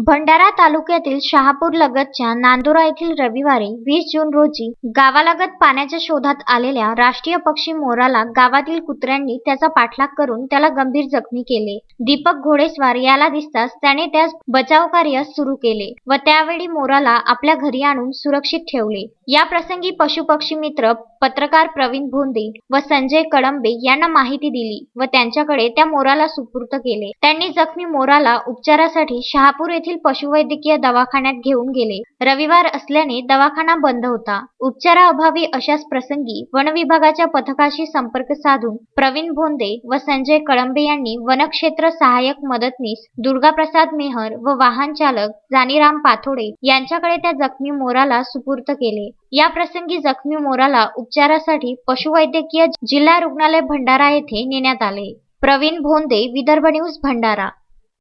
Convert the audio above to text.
भंडारा तालुक्यातील शहापूर लगतच्या नांदुरा येथील रविवारी वीस जून रोजी गावालगत पाण्याच्या शोधात आलेल्या राष्ट्रीय पक्षी मोराला गावातील कुत्र्यांनी त्याचा पाठलाग करून त्याला गंभीर जखमी केले. दीपक घोडेस्वार याला दिसताच त्याने त्यास बचावकार्य सुरू केले व त्यावेळी मोराला आपल्या घरी आणून सुरक्षित ठेवले. या प्रसंगी पशुपक्षी मित्र पत्रकार प्रवीण भोंदे व संजय कळंबे यांना माहिती दिली व त्यांच्याकडे त्या मोराला सुपूर्त केले. त्यांनी जखमी मोराला उपचारासाठी शहापूर येथील पशुवैद्यकीय दवाखान्यात घेऊन गेले. रविवार असल्याने दवाखाना बंद होता. उपचाराअभावी अशाच प्रसंगी वन विभागाच्या पथकाशी संपर्क साधून प्रवीण भोंदे व संजय कळंबे यांनी वनक्षेत्र सहाय्यक मदतनीस दुर्गाप्रसाद मेहर व वाहन चालक जानीराम पाथोडे यांच्याकडे त्या जखमी मोराला सुपूर्त केले. या प्रसंगी जखमी मोराला उपचारासाठी पशुवैद्यकीय जिल्हा रुग्णालय भंडारा येथे नेण्यात आले. प्रवीण भोंदे विदर्भ न्यूज भंडारा.